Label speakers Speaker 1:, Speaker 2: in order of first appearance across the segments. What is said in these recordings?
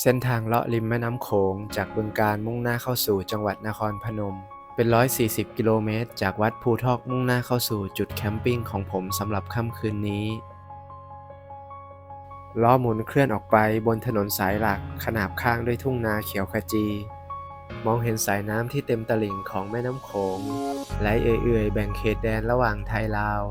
Speaker 1: เส้นทางเลาะริมแม่น้ำโขงจากบึงการมุ่งหน้าเข้าสู่จังหวัดนครพนม เป็น 140 กิโลเมตร จากวัดภูทอกมุ่งหน้าเข้าสู่จุดแคมปิ้งของผมสำหรับค่ำคืนนี้ล้อหมุนเคลื่อนออกไปบนถนนสายหลักขนาบข้างด้วยทุ่งนาเขียวขจี มองเห็นสายน้ำที่เต็มตลิ่งของแม่น้ำโขงไหลเอื่อยๆแบ่งเขตแดนระหว่างไทยลาว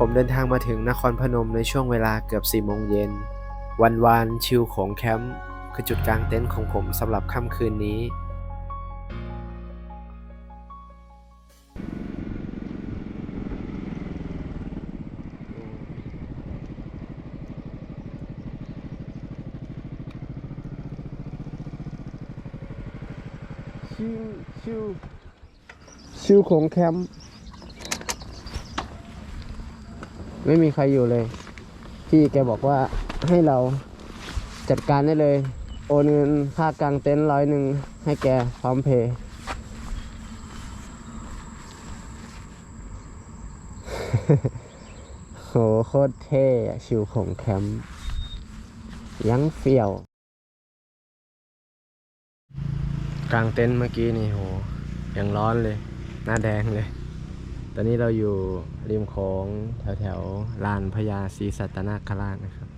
Speaker 1: ผมเดินทางมาถึงนครพนมในช่วงเวลาเกือบ4โมงเย็น วันวานชิลโขงแคมป์คือจุดกลางเต็นท์ของผมสำหรับค่ำคืนนี้ ชิวชิวชิวของแคมป์ ไม่มีใครอยู่เลย พี่แกบอกว่าให้เราจัดการได้เลย โอนเงินค่ากลางเต็นท์ร้อยหนึ่งให้แกพร้อมเพย์โหโคตรเท่อะชิวของแคมป์ยังเฟี้ยว กลางเต็นท์เมื่อกี้นี่โหยังร้อนเลย หน้าแดงเลย ตอนนี้เราอยู่ริมโขงแถวแถวลานพญาศรีสัตนาคราชนะครับ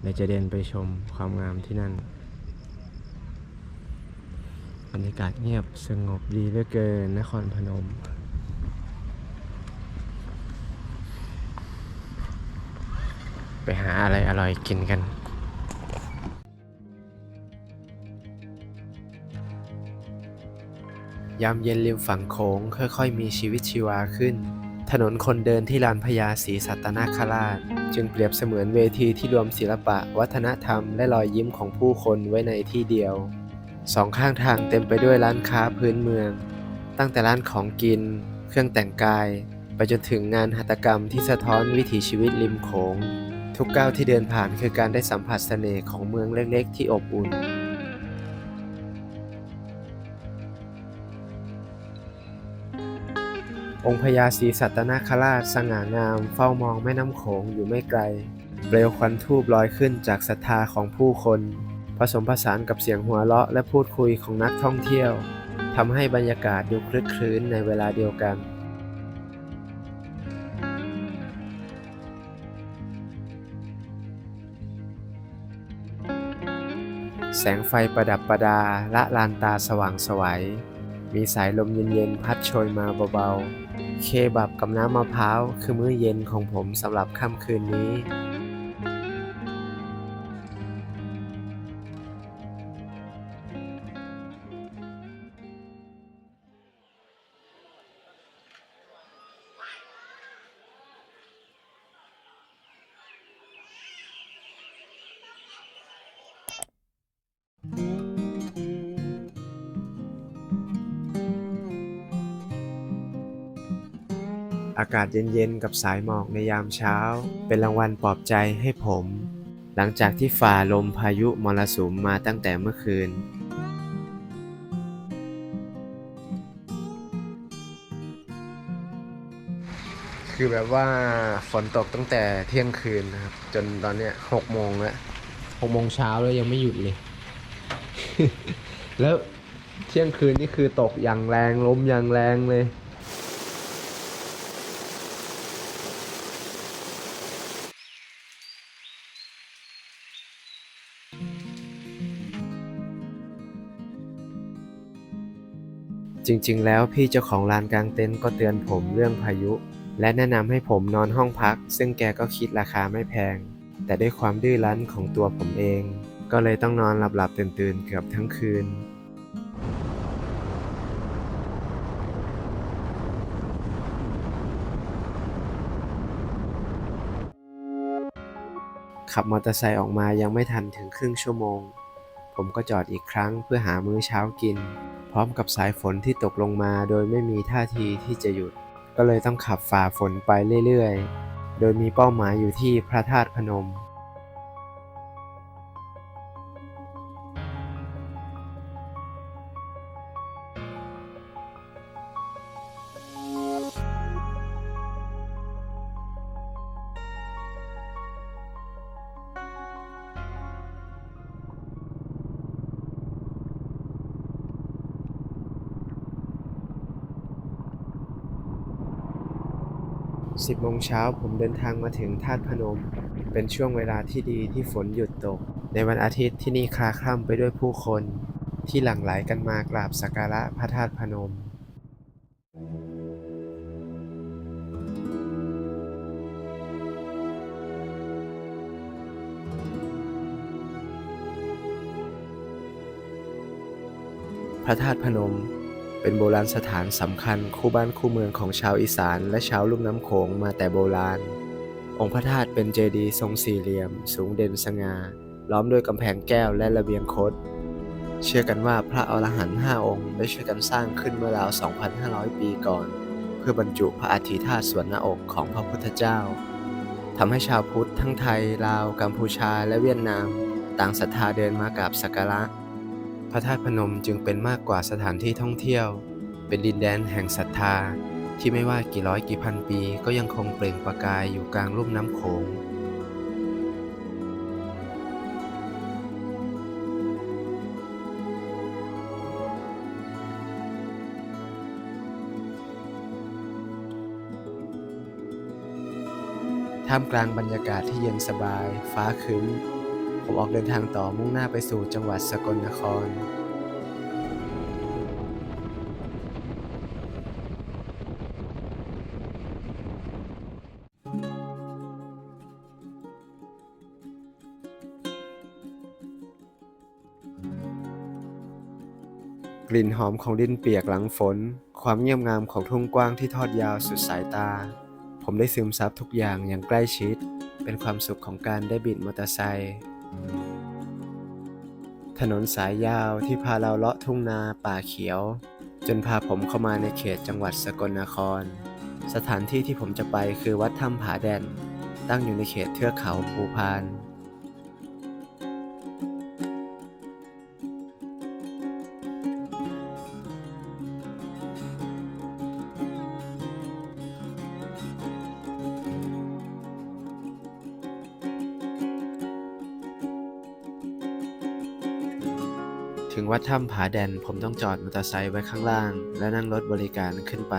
Speaker 1: เดี๋ยวจะเดินไปชมความงามที่นั่นบรรยากาศเงียบสงบดีเหลือเกินนครพนมไปหาอะไรอร่อยกินกัน ยามเย็นริมฝั่งโขงค่อยๆมีชีวิตชีวาขึ้น ถนนคนเดินที่ลานพญาศรีสัตนาคราช จึงเปรียบเสมือนเวทีที่รวมศิลปะ วัฒนธรรมและรอยยิ้มของผู้คนไว้ในที่เดียว สองข้างทางเต็มไปด้วยร้านค้าพื้นเมือง ตั้งแต่ร้านของกิน เครื่องแต่งกาย ไปจนถึงงานหัตถกรรมที่สะท้อนวิถีชีวิตริมโขง ทุกก้าวที่เดินผ่านคือการได้สัมผัสเสน่ห์ของเมืองเล็กๆ ที่อบอุ่น องค์พญาศรีสัตนคราชสง่างาม เฝ้ามองแม่น้ำโขงอยู่ไม่ไกล เปลวควันทูบลอยขึ้นจากศรัทธาของผู้คน ผสมผสานกับเสียงหัวเราะและพูดคุยของนักท่องเที่ยวทำให้บรรยากาศดูคลึกคลื้นในเวลาเดียวกันแสงไฟประดับประดาละลานตาสว่างสวัย มีสายลมเย็นๆ พัดโชยมาเบาๆ เคบับกับน้ำมะพร้าว คือมื้อเย็นของผมสำหรับค่ำคืนนี้ อากาศเย็นๆ กับสายหมอกในยามเช้า เป็นรางวัลปลอบใจให้ผม หลังจากที่ฝ่าลมพายุมรสุมมาตั้งแต่เมื่อคืน คือแบบว่าฝนตกตั้งแต่เที่ยงคืนนะครับ จนตอนเนี้ยหกโมงแล้วหกโมงเช้าแล้วยังไม่หยุดเลย แล้วเที่ยงคืนนี่คือตกอย่างแรงลมอย่างแรงเลย จริงๆ แล้วพี่เจ้าของลานกลางเต็นท์ก็เตือนผมเรื่องพายุ และแนะนำให้ผมนอนห้องพัก ซึ่งแกก็คิดราคาไม่แพง แต่ด้วยความดื้อรั้นของตัวผมเอง ก็เลยต้องนอนหลับๆตื่นๆเกือบทั้งคืนขับมอเตอร์ไซค์ออกมายังไม่ทันถึงครึ่งชั่วโมง ผมก็จอดอีกครั้งเพื่อหามื้อเช้ากิน พร้อมกับสายฝนที่ตกลงมาโดยไม่มีท่าทีที่จะหยุด ก็เลยต้องขับฝ่าฝนไปเรื่อยๆ โดยมีเป้าหมายอยู่ที่พระธาตุพนม 10โมงเช้าผมเดินทางมาถึงธาตุพนม เป็นช่วงเวลาที่ดีที่ฝนหยุดตก ในวันอาทิตย์ที่นี่คลาคล่ำไปด้วยผู้คน ที่หลั่งไหลกันมากราบสักการะพระธาตุพนมพระธาตุพนม เป็นโบราณสถานสำคัญคู่บ้านคู่เมืองของชาวอีสานและชาวลุ่มน้ำโขงมาแต่โบราณ องค์พระธาตุเป็นเจดีย์ทรงสี่เหลี่ยม สูงเด่นสง่าล้อมด้วยกำแพงแก้วและระเบียงคด เชื่อกันว่าพระอรหันต์ห้าองค์ได้ช่วยกันสร้างขึ้นเมื่อราว 2,500 ปีก่อน เพื่อบรรจุพระอาทิธาตุส่วนหน้าอกของพระพุทธเจ้าทำให้ชาวพุทธทั้งไทย ลาว กัมพูชา และเวียดนาม ต่างศรัทธาเดินมากราบสักการะ พระธาตุพนมจึงเป็นมากกว่าสถานที่ท่องเที่ยว เป็นดินแดนแห่งศรัทธา ที่ไม่ว่ากี่ร้อยกี่พันปี ก็ยังคงเปล่งประกายอยู่กลางลุ่มน้ำโขงท่ามกลางบรรยากาศที่เย็นสบาย ฟ้าครึ้ม ผมออกเดินทางต่อมุ่งหน้าไปสู่จังหวัดสกลนคร กลิ่นหอมของดินเปียกหลังฝน ความเงียบงามของทุ่งกว้างที่ทอดยาวสุดสายตา ผมได้ซึมซับทุกอย่างอย่างใกล้ชิด เป็นความสุขของการได้บิดมอเตอร์ไซค์ ถนนสายยาวที่พาเราเลาะทุ่งนาป่าเขียว จนพาผมเข้ามาในเขตจังหวัดสกลนคร สถานที่ที่ผมจะไปคือวัดถ้ำผาแดน ตั้งอยู่ในเขตเทือกเขาภูพาน ดถ้ำผาแดนผมต้องจอดมอเตอร์ไซค์ไว้ข้างล่าง และนั่งรถบริการขึ้นไป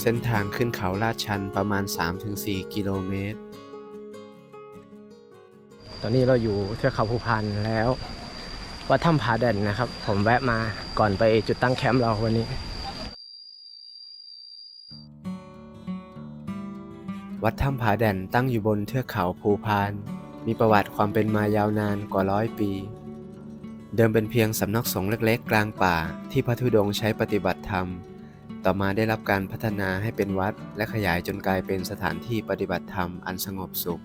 Speaker 1: เส้นทางขึ้นเขาลาดชันประมาณ 3-4 กิโลเมตร ตอนนี้เราอยู่เทือกเขาภูพานแล้ววัดถ้ำผาแดนนะครับ ผมแวะมาก่อนไปจุดตั้งแคมป์เราวันนี้ วัดถ้ำผาแดนตั้งอยู่บนเทือกเขาภูพาน มีประวัติความเป็นมายาวนานกว่าร้อยปี เดิมเป็นเพียงสำนักสงฆ์เล็กๆ กลางป่าที่พระธุดงค์ใช้ปฏิบัติธรรม ต่อมาได้รับการพัฒนาให้เป็นวัดและขยายจนกลายเป็นสถานที่ปฏิบัติธรรมอันสงบสุข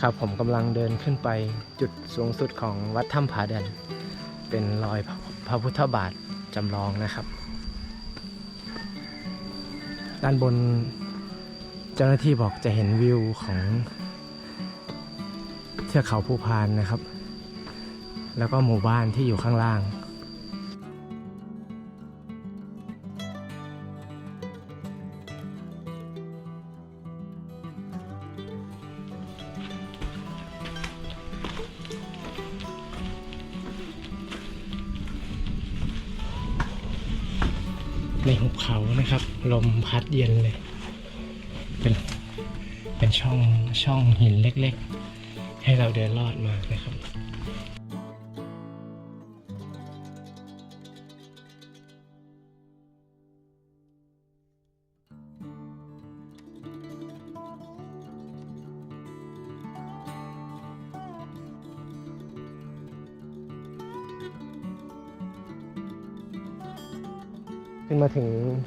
Speaker 1: ครับผมกำลังเดินขึ้นไปจุดสูงสุดของวัดถ้ำผาแดนเป็นรอยพระพุทธบาทจำลองนะครับ ด้านบนเจ้าหน้าที่บอกจะเห็นวิวของ ทือกเขาภูพานนะครับ แล้วก็หมู่บ้านที่อยู่ข้างล่างในหุบเขานะครับ ลมพัดเย็นเลย เป็นเป็นช่องช่องหินเล็ก ๆ ให้เราเดินลอดมานะครับขึ้นมาถึง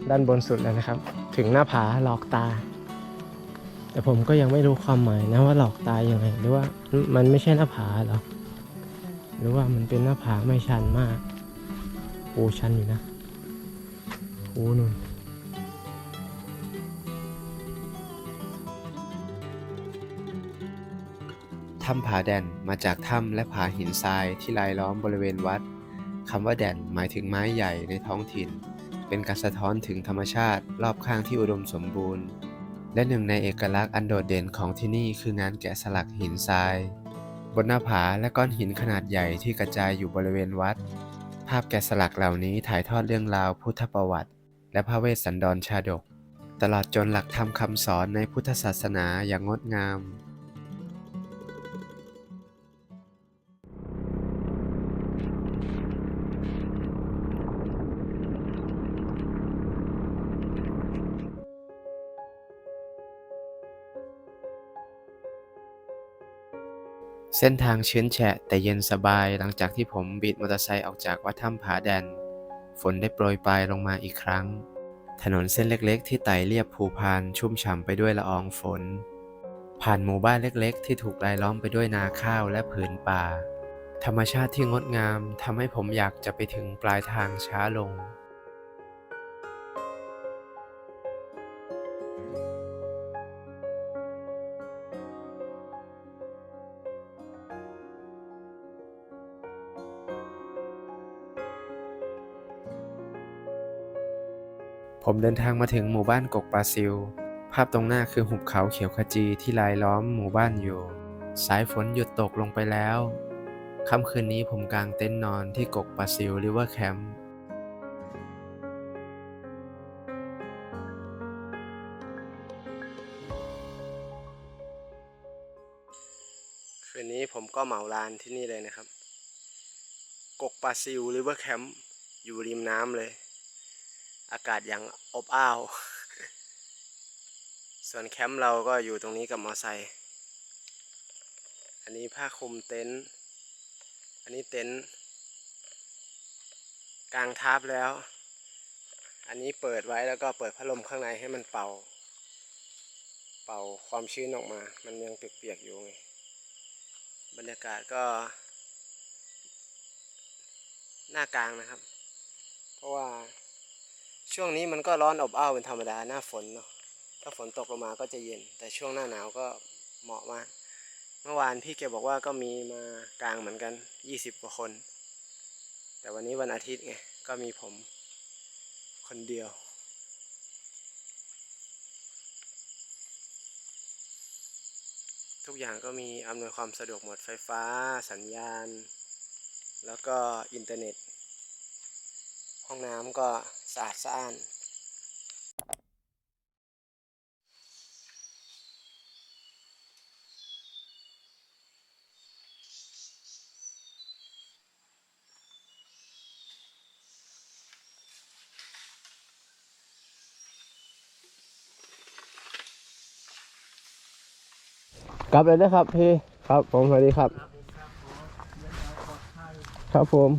Speaker 1: ด้านบนสุดแล้วนะครับ ถึงหน้าผาหลอกตา แต่ผมก็ยังไม่รู้ความหมายนะว่าหลอกตายยังไง หรือว่ามันไม่ใช่หน้าผาหรอ หรือว่ามันเป็นหน้าผาไม่ชันมากโอ้ชันอยู่นะโอ้นุ่นถ้ำผาแดนมาจากถ้ำและผาหินทรายที่รายล้อมบริเวณวัดคำว่าแดนหมายถึงไม้ใหญ่ในท้องถิ่น เป็นการสะท้อนถึงธรรมชาติรอบข้างที่อุดมสมบูรณ์ และหนึ่งในเอกลักษณ์อันโดดเด่นของที่นี่คืองานแกะสลักหินทราย บนหน้าผาและก้อนหินขนาดใหญ่ที่กระจายอยู่บริเวณวัด ภาพแกะสลักเหล่านี้ถ่ายทอดเรื่องราวพุทธประวัติ และพระเวสสันดรชาดก ตลอดจนหลักธรรมคำสอนในพุทธศาสนาอย่างงดงาม เส้นทางชื้นแฉะแต่เย็นสบายหลังจากที่ผมบิดมอเตอร์ไซค์ออกจากวัดถ้ำผาแดน ฝนได้โปรยปลายลงมาอีกครั้ง ถนนเส้นเล็กๆ ที่ไต่เรียบภูพานชุ่มฉ่ำไปด้วยละอองฝน ผ่านหมู่บ้านเล็กๆ ที่ถูกรายล้อมไปด้วยนาข้าวและผืนป่า ธรรมชาติที่งดงามทำให้ผมอยากจะไปถึงปลายทางช้าลง ผมเดินทางมาถึงหมู่บ้านกกปลาซิล ภาพตรงหน้าคือหุบเขาเขียวขจีที่รายล้อมหมู่บ้านอยู่ สายฝนหยุดตกลงไปแล้ว ค่ำคืนนี้ผมกางเต็นท์นอนที่กกปลาซิลริเวอร์แคมป์คืนนี้ผมก็เหมาลานที่นี่เลยนะครับ กกปลาซิลริเวอร์แคมป์อยู่ริมน้ำเลย อากาศอย่างอบอ้าว ส่วนแคมป์เราก็อยู่ตรงนี้กับมอไซค์ อันนี้ผ้าคลุมเต็นท์ อันนี้เต็นท์กลางทับแล้ว อันนี้เปิดไว้แล้วก็เปิดพัดลมข้างในให้มันเป่า เป่าความชื้นออกมา มันยังเปียกๆอยู่ไง บรรยากาศก็ หน้ากลางนะครับ เพราะว่า ช่วงนี้มันก็ร้อนอบอ้าวเป็นธรรมดาหน้าฝนเนาะถ้าฝนตกลงมาก็จะเย็น แต่ช่วงหน้าหนาวก็เหมาะมาก เมื่อวานพี่แกบอกว่าก็มีมากลางเหมือนกันยี่สิบกว่าคน แต่วันนี้วันอาทิตย์ไง ก็มีผมคนเดียว ทุกอย่างก็มีอำนวยความสะดวกหมดไฟฟ้า สัญญาณ แล้วก็อินเทอร์เน็ต ห้องน้ำก็ สะอาดสะอ้านกลับเลยนะครับพี่ครับผมสวัสดีครับ ครับผม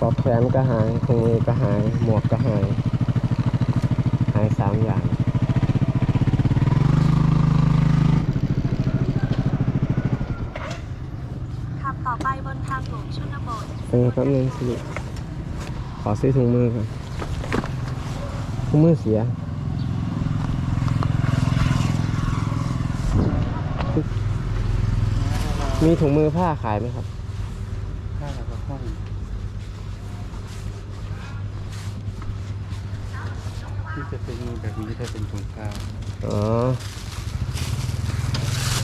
Speaker 1: ปลอกแขนก็หายถุงมือ ก็หาย หมวกก็หาย หายสามอย่าง
Speaker 2: ขับต่อไปบนทางหลวงชนบท
Speaker 1: เออแป๊บนึงสิขอซื้อถุงมือก่อนถุงมือเสียมีถุงมือผ้าขายไหมครับ
Speaker 3: ข้าวกับข้าว ที่จะเป็นแบบนี้ถ้าเป็นถุงกาว
Speaker 1: อ๋อ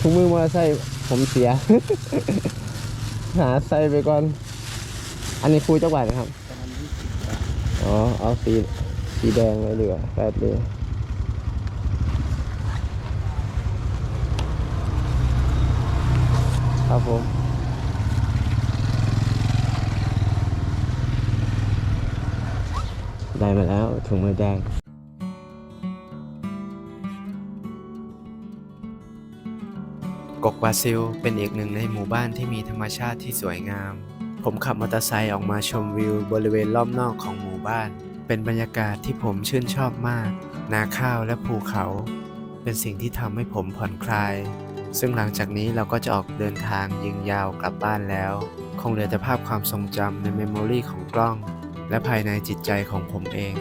Speaker 1: ถุงมือมอเตอร์ไซค์ผมเสีย หาใส่ไปก่อน อันนี้คุยจังหวัดนะครับ อ๋อ เอาสีสีแดงเลยดีกว่าแปดเลยครับผมได้มาแล้วถุงมือแดง กกวาซิลเป็นอีกหนึ่งในหมู่บ้านที่มีธรรมชาติที่สวยงาม ผมขับมอเตอร์ไซค์ออกมาชมวิวบริเวณรอบนอกของหมู่บ้าน เป็นบรรยากาศที่ผมชื่นชอบมาก นาข้าวและภูเขา เป็นสิ่งที่ทำให้ผมผ่อนคลาย ซึ่งหลังจากนี้เราก็จะออกเดินทางยิงยาวกลับบ้านแล้ว คงเหลือแต่ภาพความทรงจำในเมมโมรีของกล้อง และภายในจิตใจของผมเอง